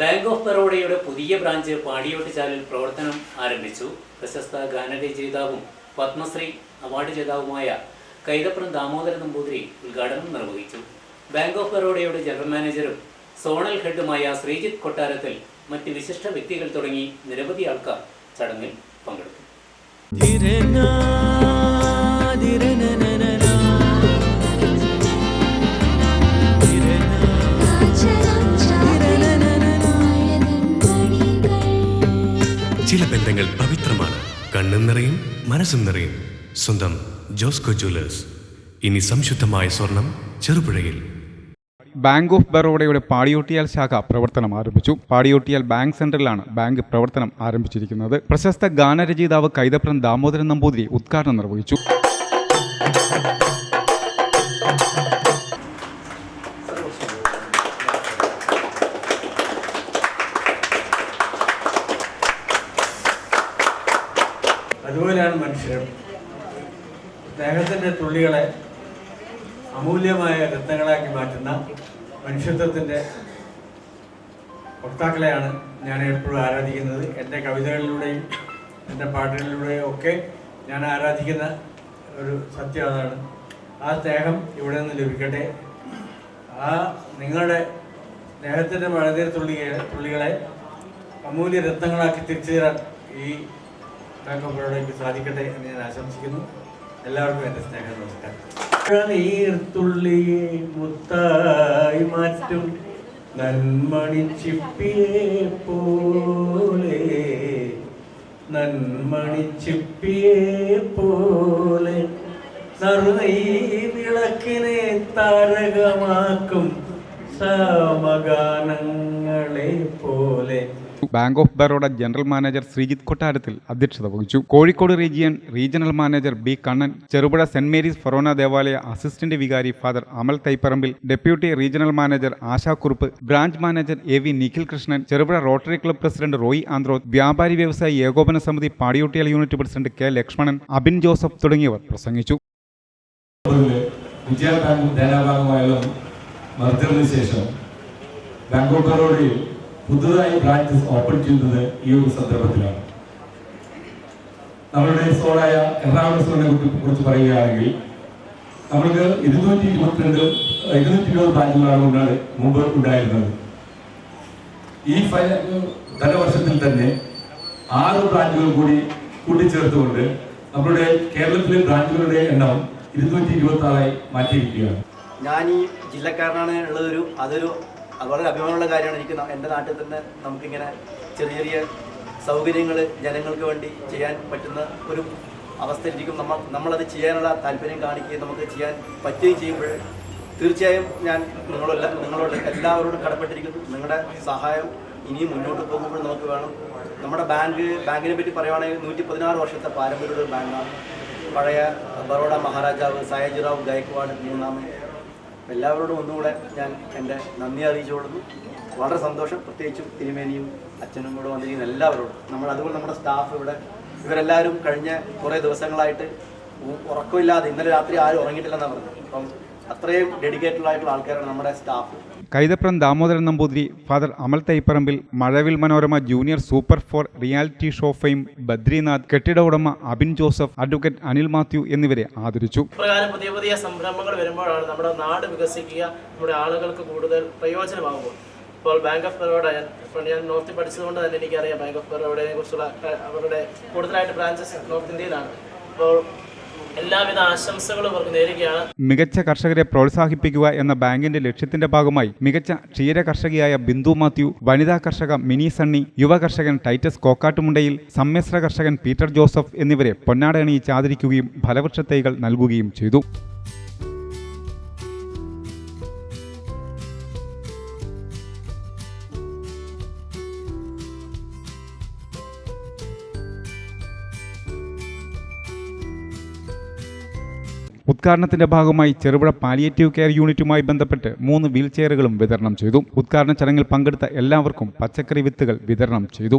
Bank of ബറോഡയുടെ പുതിയ branch പാടിയോട്ടുചാലിൽ പ്രവർത്തനം ആരംഭിച്ചു. പ്രശസ്ത ഗാനരചയിതാവും പത്മശ്രീ അവാർഡ് ജേതാവുമായ കൈതപ്രം ദാമോദരൻ നമ്പൂതിരി ഉദ്ഘാടനം നിർവഹിച്ചു. ബാങ്ക് ഓഫ് ബറോഡയുടെ ജനറൽ മാനേജറും സോണൽ ഹെഡുമായ ശ്രീജിത്ത് കൊട്ടാരത്തിൽ മറ്റ് വിശിഷ്ട വ്യക്തികൾ തുടങ്ങി നിരവധി ആൾക്കാർ ചടങ്ങിൽ പങ്കെടുത്തു. ചില ബന്ധങ്ങൾ പവിത്രമാണ്. കണ്ണും നിറയും മനസ്സും നിറയും. സ്വന്തം ജോസ്കോ ജ്വല്ലേഴ്സ്. ഇനി സംശുദ്ധമായ സ്വർണം ചെറുപുഴയിൽ. ബാങ്ക് ഓഫ് ബറോഡയുടെ പാടിയോട്ടിയാൽ ശാഖ പ്രവർത്തനം ആരംഭിച്ചു. പാടിയോട്ടിയാൽ ബാങ്ക് സെന്ററിലാണ് ബാങ്ക് പ്രവർത്തനം ആരംഭിച്ചിരിക്കുന്നത്. പ്രശസ്ത ഗാനരചയിതാവ് കൈതപ്രം ദാമോദരൻ നമ്പൂതിരി ഉദ്ഘാടനം നിർവഹിച്ചു. അതുപോലെയാണ് മനുഷ്യർ. സ്നേഹത്തിന്റെ തുള്ളികളെ അമൂല്യമായ രത്നങ്ങളാക്കി മാറ്റുന്ന മനുഷ്യത്വത്തിന്റെ വക്താക്കളെയാണ് ഞാൻ എപ്പോഴും ആരാധിക്കുന്നത്. എന്റെ കവിതകളിലൂടെയും എന്റെ പാട്ടുകളിലൂടെയും ഒക്കെ ഞാൻ ആരാധിക്കുന്ന ഒരു സത്യം അതാണ് ആ സ്നേഹം ഇവിടെ നിന്ന് ലഭിക്കട്ടെ. ആ നിങ്ങളുടെ സ്നേഹത്തിന്റെ വളരെ തുള്ളികളെ തുള്ളികളെ അമൂല്യ രത്നങ്ങളാക്കി തിരിച്ചു തരാൻ ഈ ബറോഡയ്ക്ക് സാധിക്കട്ടെ എന്ന് ഞാൻ ആശംസിക്കുന്നു. എല്ലാവർക്കും എന്റെ സ്നേഹം നമസ്കാരം. ഈർത്തുള്ളി മുത്തായി മാറ്റും. നന്മണി ചിപ്പിയെ പോലെ. നന്മണി ചിപ്പിയെ പോലെ. നറുനീ വിളക്കിനെ താരകമാക്കും. സമഗാനങ്ങളെ പോലെ. Bank of Baroda general manager Sreejith കൊട്ടാരത്തിൽ അധ്യക്ഷത വഹിച്ചു. Kozhikode region regional manager B Kannan Cherupuzha saint Mary's ഫൊറോന ദേവാലയ അസിസ്റ്റന്റ് വികാരി father Amal Thaiparambil deputy regional manager ആശാക്കുറുപ്പ് branch manager A V Nikhil Krishnan Cherupuzha rotary club president Roy Androth വ്യാപാരി വ്യവസായി ഏകോപന സമിതി Padiyottuchal unit president K Lakshmanan Abin Joseph തുടങ്ങിയവർ പ്രസംഗിച്ചു. വിജയ ബാങ്കും മർജറിന് ശേഷം ബാങ്ക് ഓഫ് ബറോഡയിൽ പുതുതായി ബ്രാഞ്ചസ് ഓപ്പൺ ചെയ്യുന്നത് ഈ ഒരു സന്ദർഭത്തിലാണ്. നമ്മളുടെ സോണായ എറണാകുളം സോണിനെ കുറിച്ച് പറയുകയാണെങ്കിൽ നമ്മൾക്ക് ഇരുന്നൂറ്റി ഇരുപത്തിരണ്ട് ഇരുന്നൂറ്റി ഇരുപത് ബ്രാഞ്ചുകളാണ് മുമ്പ് ഉണ്ടായിരുന്നത്. ഈ ധനവർഷത്തിൽ തന്നെ ആറ് ബ്രാഞ്ചുകൾ കൂടി കൂട്ടിച്ചേർത്തുകൊണ്ട് നമ്മുടെ കേരളത്തിലെ ബ്രാഞ്ചുകളുടെ എണ്ണം ഇരുന്നൂറ്റി ഇരുപത്തി ആറായി മാറ്റിയിരിക്കുകയാണ്. ഞാൻ ഈ ജില്ലക്കാരനാണ് ഉള്ളതൊരു അതൊരു അത് വളരെ അഭിമാനമുള്ള കാര്യമാണ് എനിക്ക് എന്റെ നാട്ടിൽ തന്നെ നമുക്കിങ്ങനെ ചെറിയ ചെറിയ സൗകര്യങ്ങൾ ജനങ്ങൾക്ക് വേണ്ടി ചെയ്യാൻ പറ്റുന്ന ഒരു അവസ്ഥയിലിരിക്കും. നമ്മൾ നമ്മളത് ചെയ്യാനുള്ള താല്പര്യം കാണിക്കുകയും നമുക്ക് ചെയ്യാൻ പറ്റുകയും ചെയ്യുമ്പോൾ തീർച്ചയായും ഞാൻ നിങ്ങളല്ല നിങ്ങളോട് എല്ലാവരോടും കടപ്പെട്ടിരിക്കുന്നു. നിങ്ങളുടെ സഹായം ഇനിയും മുന്നോട്ട് പോകുമ്പോൾ നമുക്ക് വേണം. നമ്മുടെ ബാങ്ക് ബാങ്കിനെ പറ്റി പറയുവാണെങ്കിൽ നൂറ്റി പതിനാറ് വർഷത്തെ പാരമ്പര്യമുള്ള ബാങ്കാണ്. പഴയ ബറോഡ മഹാരാജാവ് സയാജിറാവ് ഗായക്വാഡ് മൂന്നാമൻ എല്ലാവരോടും ഒന്നുകൂടെ ഞാൻ എന്റെ നന്ദി അറിയിച്ചുകൊള്ളുന്നു. വളരെ സന്തോഷം. പ്രത്യേകിച്ചും തിരുമേനിയും അച്ഛനും കൂടെ വന്നിരിക്കുന്ന എല്ലാവരോടും. നമ്മൾ അതുപോലെ നമ്മുടെ സ്റ്റാഫ് ഇവിടെ ഇവരെല്ലാവരും കഴിഞ്ഞ കുറേ ദിവസങ്ങളായിട്ട് ഉറക്കമില്ലാതെ ഇന്നലെ രാത്രി ആരും ഉറങ്ങിയിട്ടില്ലെന്നാണ് പറഞ്ഞത്. അപ്പം അത്രയും ഡെഡിക്കേറ്റഡ് ആയിട്ടുള്ള ആൾക്കാരാണ് നമ്മുടെ staff Kaithapram Damodaran Namboothiri father Amal Thaiparambil Mazhavil Manorama junior super four reality show fame Badrinath കെട്ടിട ഉടമ അബിൻ ജോസഫ് അഡ്വക്കേറ്റ് അനിൽ മാത്യു എന്നിവരെ ആദരിച്ചു. പ്രകാരം പുതിയ പുതിയ സംരംഭങ്ങൾ വരുമ്പോഴാണ് നമ്മുടെ നാട് വികസിക്കുക നമ്മുടെ ആളുകൾക്ക് കൂടുതൽ പ്രയോജനമാകുമ്പോൾ ഇപ്പോൾ ബാങ്ക് ഓഫ് ബറോഡ ഞാൻ ഇപ്പോൾ ഞാൻ നോർത്തിൽ പഠിച്ചതുകൊണ്ട് തന്നെ എനിക്കറിയാം ബാങ്ക് ഓഫ് ബറോഡയെ കുറിച്ചുള്ള അവരുടെ കൂടുതലായിട്ട് ബ്രാഞ്ചസ് നോർത്ത് ഇന്ത്യയിലാണ്. അപ്പോൾ എല്ലാവിധ ആശംസകളും അവർക്ക് നേരുകയാണ്. മികച്ച കർഷകരെ പ്രോത്സാഹിപ്പിക്കുക എന്ന ബാങ്കിന്റെ ലക്ഷ്യത്തിന്റെ ഭാഗമായി മികച്ച ക്ഷീര കർഷകയായ ബിന്ദു മാത്യു വനിതാ കർഷക മിനി സണ്ണി യുവ കർഷകൻ ടൈറ്റസ് കോക്കാട്ടുമുണ്ടയിൽ സമ്മിശ്ര കർഷകൻ പീറ്റർ ജോസഫ് എന്നിവരെ പൊന്നാട അണിയിച്ച് ആദരിക്കുകയും ഫലവൃക്ഷ തൈകൾ നൽകുകയും ചെയ്തു. ഉദ്ഘാടനത്തിന്റെ ഭാഗമായി ചെറുപുഴ പാലിയേറ്റീവ് കെയർ യൂണിറ്റുമായി ബന്ധപ്പെട്ട് മൂന്ന് വീൽ ചെയറുകളും വിതരണം ചെയ്തു. ഉദ്ഘാടന ചടങ്ങിൽ പങ്കെടുത്ത എല്ലാവർക്കും പച്ചക്കറി വിത്തുകൾ വിതരണം ചെയ്തു.